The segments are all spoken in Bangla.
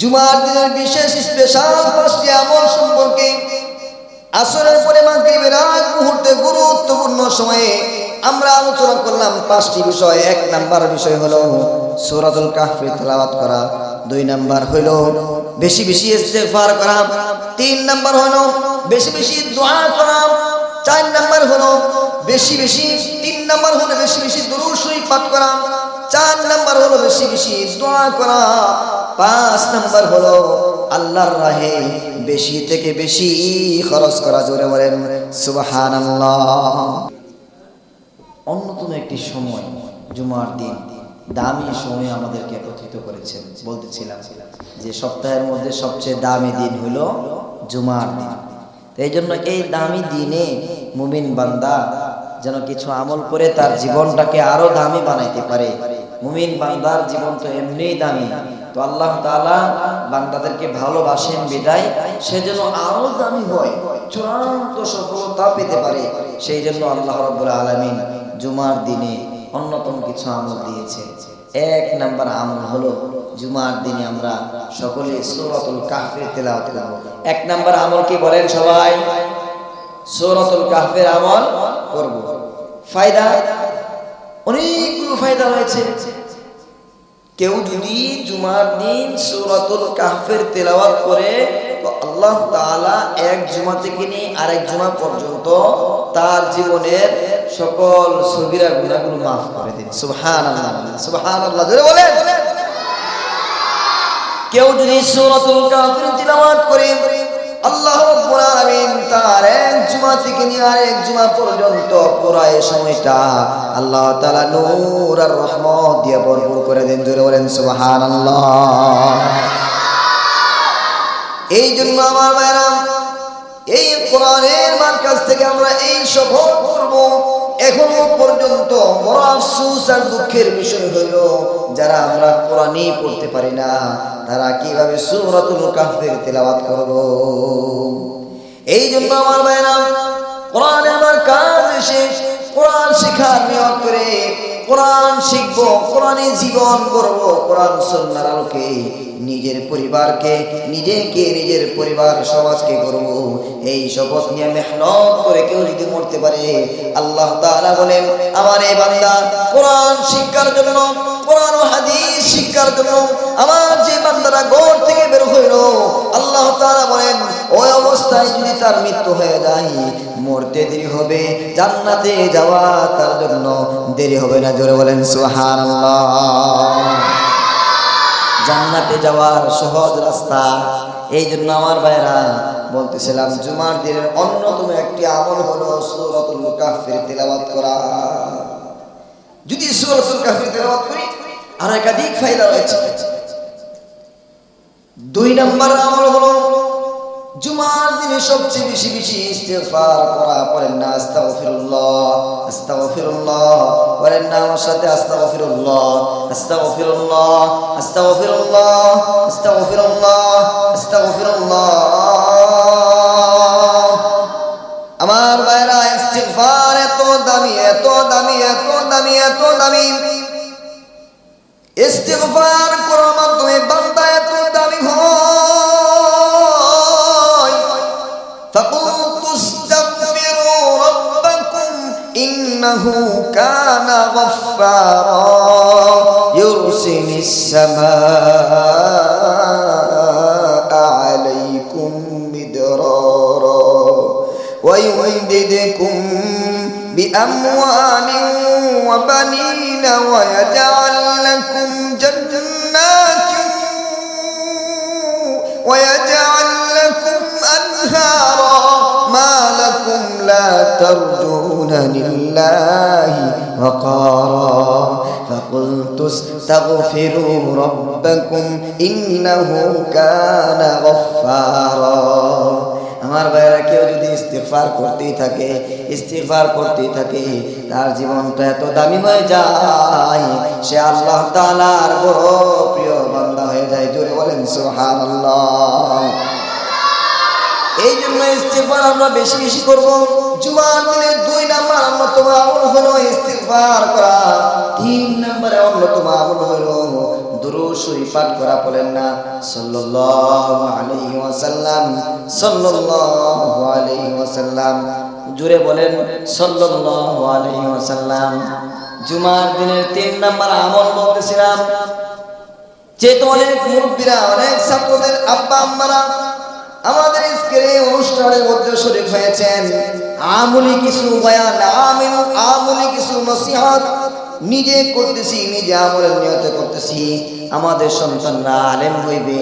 জুমার দিনের বিশেষ স্পেশাল পাঁচটি আমল সম্পর্কে আসরের পরে মাগরিবের আগ মুহূর্তে গুরুত্বপূর্ণ সময়ে আমরা আলোচনা করলাম পাঁচটি বিষয়। এক নাম্বার বিষয় হলো সূরাতুল কাহফের তেলাওয়াত করা। দুই নাম্বার হলো বেশি বেশি ইস্তেগফার করা। তিন নাম্বার হলো বেশি বেশি দোয়া করা। চার নাম্বার হলো বেশি বেশি, তিন নাম্বার হলো বেশি বেশি দুরূদ পাঠ করা। চার নাম্বার হলো বেশি বেশি দোয়া করা। পাঁচ নাম্বার হলো, আল্লাহর রাহে বেশি থেকে বেশি খরচ করা, জোরে বলেন, সুবহানাল্লাহ। অন্যতম একটি সময়, জুমার দিন, দামি সময় আমাদেরকে একত্রিত করেছেন বলতেছিলাম, যে সপ্তাহের মধ্যে সবচেয়ে দামি দিন হলো জুমার দিন। এই জন্য এই দামি দিনে মুমিন বান্দা যেন কিছু আমল করে তার জীবনটাকে আরও দামি বানাইতে পারে। মুমিন বান্দার জীবন তো এমনিই দামি। তো আল্লাহ তাআলা বান্দাদেরকে ভালোবাসেন, বিদায়। সেজন্য আরও দামি হয়, চূড়ান্ত সফলতা পেতে পারে। সেই জন্য আল্লাহ রাব্বুল আলামিন জুমার দিনে অন্যতম কিছু আমল দিয়েছে। এক নাম্বার আমল হলো, জুমার দিনে আমরা সকলে সূরাতুল কাহফের তেলাওয়াত করব। এক নাম্বার আমল কি বলেন সবাই? সূরাতুল কাহফের আমল করব। ফায়দা? অনেকগুলো ফায়দা রয়েছে। কেউ যদি জুমার দিন সুরাতুল কাহফের তেলাওয়াত করে, তো আল্লাহ তাআলা এক জুমা থেকে নিয়ে আরেক জুমা পর্যন্ত তার জীবনের সকল সগিরা গুনাহগুলো মাফ করে দিন। সুবহানাল্লাহ সুবহানাল্লাহ, জোরে বলেন। কেউ যদি সুরাতুল কাহফের তেলাওয়াত করে আল্লাহ রাব্বুল আলামিন তার এক জুমা থেকে নিয়ে আরেক জুমা পর্যন্ত পুরো এই সময়টা আল্লাহ তাআলা নূর আর রহমত দিয়ে ভরপুর করে দেন। জোরে বলেন, সুবহানাল্লাহ। এই জন্য আমার ভাইরা এই কোরআনের মার্কাজ থেকে আমরা এই শপথ করব। এখনও পর্যন্ত বড় আফসোস আর দুঃখের বিষয় হইল যারা আমরা কোরআনই পড়তে পারি না তারা কীভাবে সূরাতুল কাহফের তেলাওয়াত করব? এই জন্য আমার ভাইরা, কোরআনে আমার কাজ এসে কোরআন শিখার নিয়োগ করে কোরআন শিখব, কোরআনে জীবন করব কোরআন সন্ন্যার আলোকে নিজের পরিবারকে, নিজেকে নিজের পরিবার সমাজকে করব এই শপথ নিয়ে মেহনত করে কেউ যদি মরতে পারে, আল্লাহ তাআলা বলেন, আমার এই বান্দা কোরআন শিক্ষার জন্য, কোরআন হাদিস শিক্ষার জন্য, আমার যে বান্দারা ঘর থেকে বের হইল, আল্লাহ তাআলা বলেন, ওই অবস্থায় যদি তার মৃত্যু হয়ে যায়, মরতে দেরি হবে, জান্নাতে যাওয়া তার জন্য দেরি হবে না। জোরে বলেন, সুবহানাল্লাহ। জান্নাতে যাওয়ার সহজ রাস্তা, এই জন্য আমার ভাইরা বলতেছিলাম, জুমার দিনের অন্যতম একটি আমল হলো সূরাতুল কাহফের তেলাওয়াত করা। যদি সূরাতুল কাহফের তেলাওয়াত করি, আর একাধিক ফায়দা রয়েছে। দুই নম্বর আমল হলো, জুমার দিনে সবচেয়ে বেশি বেশি ইস্তেগফার করা পড়েন না, আস্তাগফিরুল্লাহ আস্তাগফিরুল্লাহ পড়েন না আমার সাথে আস্তাগফিরুল্লাহ আস্তাগফিরুল্লাহ আস্তাগফিরুল্লাহ আস্তাগফিরুল্লাহ আস্তাগফিরুল্লাহ। আমার ভাইরা, ইস্তেগফার এত দামি এত দামি এত দামি এত দামি। ইস্তেগফার إنه كان غفارا يرسل السماء عليكم مدرارا ويمددكم بأموال وبنين ويجعل لكم جنات ويجعل ترجون لله وقارا فقلت استغفروا ربكم إنه كان غفارا আমার ভাইয়েরা কেউ যদি ইস্তিগফার করতেই থাকে ইস্তিগফার করতেই থাকে তার জীবনটা এত দামি হয়ে যায় সে আল্লাহ তাআলার বড় প্রিয় বান্দা হয়ে যায় জোরে বলেন সুবহানাল্লাহ এই জন্য ইস্তিগফার আমরা বেশি বেশি করব জুমার দিনে দুই নাম্বার অন্যতম আমল হলো ইস্তিগফার করা। তিন নাম্বারে অন্যতম আমল হলো করা, বলেন না? জুড়ে বলেন, সাল্লাল্লাহু জুমার দিনের তিন নাম্বার আমল বলতেছিলাম, যেহেতু অনেক মুরব্বীরা, অনেক ছাত্রদের আব্বা আম্মারা আমাদের স্কুলে অনুষ্ঠানের মধ্যে শরীফ হয়েছেন আমলি কিছু বয়ান, আমিন, আমলি কিছু নসিহত। নিজে করতেছি, নিজে আমলের নিয়তে করতেছি। আমাদের সন্তানরা আলেম হইবে,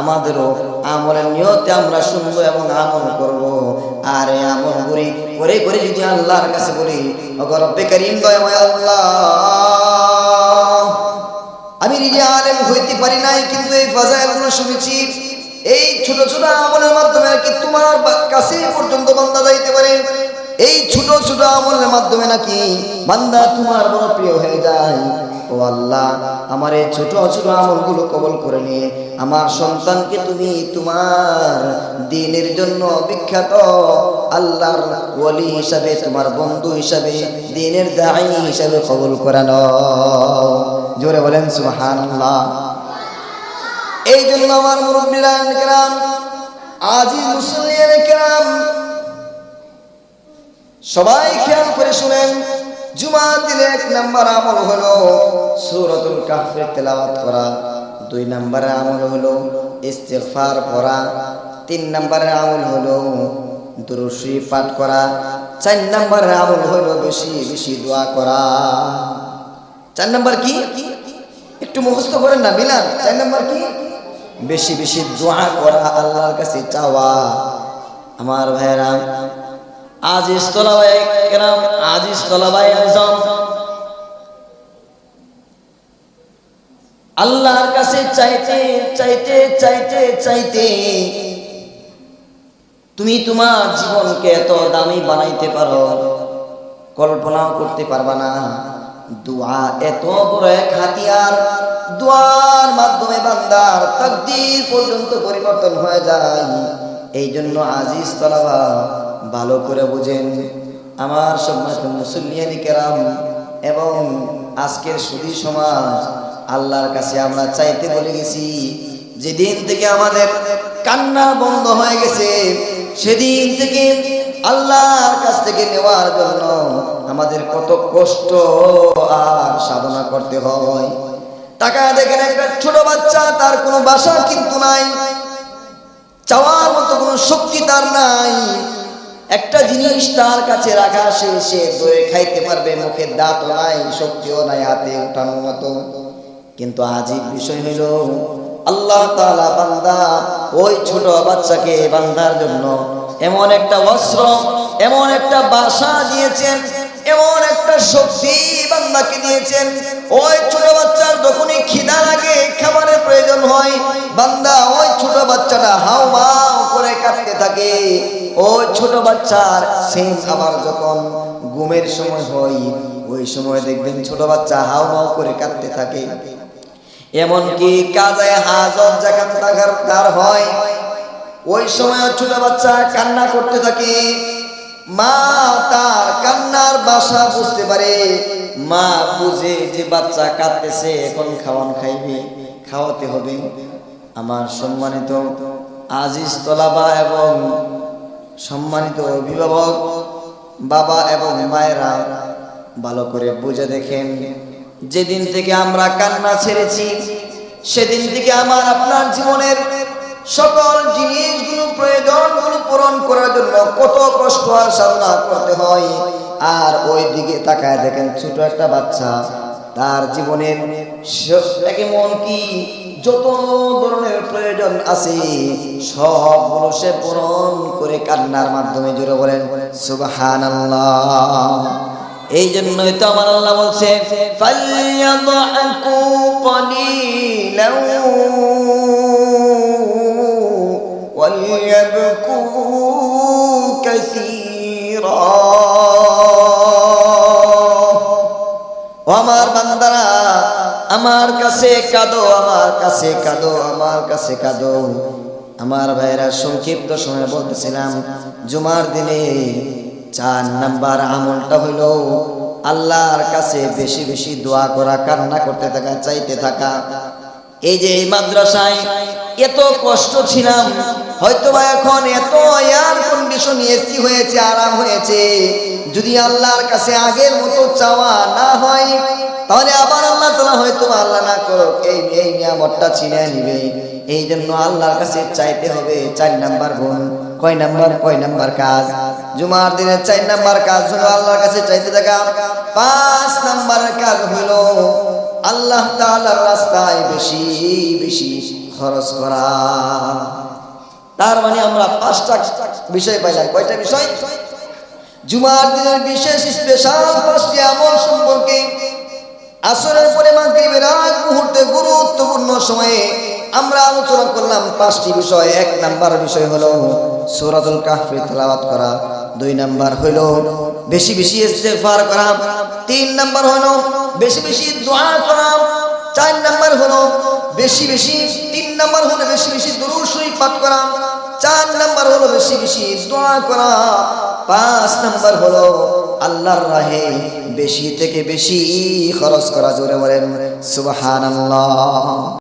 আমাদেরও আমলের নিয়তে আমরা শুনব এবং আমল করব। আর এই আমল করি, করে করে যদি আল্লাহর কাছে বলি আল্লাহ। আমি নিজে আলেম হইতে পারি নাই, কিন্তু এই ফাজাইলগুলো শুনেছি। এই ছোট ছোট আমলের মাধ্যমে নাকি তোমার কাছে পর্যন্ত বান্দা যাইতে পারে? এই ছোট ছোট আমলের মাধ্যমে নাকি বান্দা তোমার বড় প্রিয় হয়ে যায়? ও আল্লাহ, আমার এই ছোট ছোট আমলগুলো কবল করে নিয়ে আমার সন্তানকে তুমি তোমার দিনের জন্য বিখ্যাত আল্লাহর ওলি হিসাবে, তোমার বন্ধু হিসাবে, দিনের দায়ী হিসাবে কবল করানো জোরে বলেন, সুবহানাল্লাহ। এই জন্য আমার মুরব্বীরা কেরাম আজি মুসলিয়ান কেরাম, সবাই খেয়াল করে শুনেন জুমা দিলে এক নাম্বার আমল হলো সূরাতুল কাহফের তেলাওয়াত করা, দুই নাম্বারের আমল হলো ইস্তেগফার পড়া, তিন নাম্বারের আমল হলো দুরুশি পাঠ করা, চার নাম্বারের আমল হলো বেশি বেশি দোয়া করা। চার নাম্বার কি? একটু মুখস্থ করেন না, মিলান, চার নাম্বার কি? বেশি বেশি দোয়া করা আল্লাহর কাছে চাওয়া। আমার ভাইরা আজিজ তলাবাই কেরাম, আজিজ তলাবাই আজম, আল্লাহর কাছে চাইতে চাইতে চাইতে চাইতে তুমি তোমার জীবনকে এত দামি বানাইতে পারো, কল্পনাও করতে পারবা না। দোয়া এত বড় এক হাতিয়ার। দোয়ার মাধ্যমে বান্দার তাকদীর পর্যন্ত পরিবর্তন হয়ে যায়। এই জন্য আজিজ তলাবা ভালো করে বুঝেন। আমার সম্মানিত মুসল্লিয়ানি কেরাম, এবং আজকের সুদী সমাজ আল্লাহর কাছে আমরা চাইতে বলে গেছি, যেদিন থেকে আমাদের কান্না বন্ধ হয়ে গেছে, সেদিন থেকে আল্লাহর কাছ থেকে নেওয়ার জন্য আমাদের কত কষ্ট আর সাধনা করতে হয়। টাকা দেখেন একটা ছোট বাচ্চা, তার কোনো বাসা কিন্তু নাই, চাওয়ার মতো কোনো শক্তি তার নাই। একটা জিনিস তার কাছে রাখা সে সে ধরে খাইতে পারবে মুখের দাঁত নাই, শক্তিও নাই, হাতে উঠানোর মতো। কিন্তু আজীব বিষয় হইল, আল্লাহ তাআলা বান্দা ওই ছোট বাচ্চাকে বান্দার জন্য এমন একটা অস্ত্র, এমন একটা বাসা দিয়েছেন, এমন একটা শক্তি বান্দাকে দিয়েছেন। ওই ছোট বাচ্চার যখনই খিদা লাগে, খাবারের প্রয়োজন হয়, বান্দা ওই ছোট বাচ্চাটা হাও মাও করে কাটতে থাকে। ওই ছোট বাচ্চার সেম আবার যখন ঘুমের সময় হয়, ওই সময় দেখবেন ছোট বাচ্চা হাও মাও করে কাটতে থাকে। এমনকি কাজে হাজত যখন তার হয় ওই সময় ছোট বাচ্চা কান্না করতে থাকে। মা তার কান্নার বাসা বুঝতে পারে। মা বুঝে যে বাচ্চা কাঁদতেছে, এখন খাওয়ান খাইবে, খাওয়াতে হবে। আমার সম্মানিত আজিজ তলাবা এবং সম্মানিত অভিভাবক, বাবা এবং মায়েরা, ভালো করে বুঝে দেখেন। যেদিন থেকে আমরা কান্না ছেড়েছি, সেদিন থেকে আমার আপনার জীবনের সকল জিনিসগুলো প্রয়োজনগুলো পূরণ করার জন্য কত কষ্ট আর সাধনা করতে হয়। আর ওই দিকে তাকায় দেখেন ছোট একটা বাচ্চা, তার জীবনের মন কি? যত ধরনের প্রয়োজন আছে, সবগুলো সে পূরণ করে কান্নার মাধ্যমে জুড়ে বলেন, সুবহানাল্লাহ। এই জন্যই তো আমার আল্লাহ বলছে কাঁদো, আমার কাছে কাঁদো, আমার কাছে কাঁদো। আমার ভাইরা সংক্ষিপ্ত সময় বলতেছিলাম, জুমার দিনে চার নাম্বার আমলটা হইল আল্লাহর কাছে বেশি বেশি দোয়া করা, কান্না করতে থাকা, চাইতে থাকা। এই যে এই মাদ্রাসায় এত কষ্ট ছিলাম হয়তো বা এখন এত এয়ার কন্ডিশন এসি হয়েছে, আরাম হয়েছে। যদি আল্লাহর কাছে আগের মতো চাওয়া না হয়, তাহলে বা আল্লাহ না করো এই এই নিয়ামতটা ছিনে নিবে। এই জন্য আল্লাহর কাছে চাইতে হবে চার নাম্বার গুণ। কয় নাম্বার? কয় নাম্বার কাজ? জুমার দিনের চার নাম্বার কাজ হলো আল্লাহর কাছে চাইতে থাকা। পাঁচ নাম্বারের কাজ হলো আল্লাহ তাআলার রাস্তায় বেশি বেশি খরচ করা। তার মানে আমরা পাঁচটা বিষয় পাইলাম। কয়টা বিষয়? জুমার দিনের বিশেষ স্পেশাল পাঁচটি আমল সম্পর্কে আসরের পরে মাগরিবের আগ মুহূর্তে গুরুত্বপূর্ণ সময়ে আমরা আলোচনা করলাম পাঁচটি বিষয়। এক নাম্বার বিষয় হলো সূরাতুল কাহফে তেলাওয়াত করা। দুই নাম্বার হলো বেশি বেশি ইস্তেগফার করা। তিন নাম্বার হলো বেশি বেশি দোয়া করা। চার নাম্বার হলো বেশি বেশি, তিন নাম্বার হলো বেশি বেশি শরীফ পাঠ করা। চার নাম্বার হলো বেশি বেশি দোয়া করা। পাঁচ নাম্বার হলো আল্লাহর রাহে বেশি থেকে বেশি খরচ করা জোরে বলেন সুবহানাল্লাহ।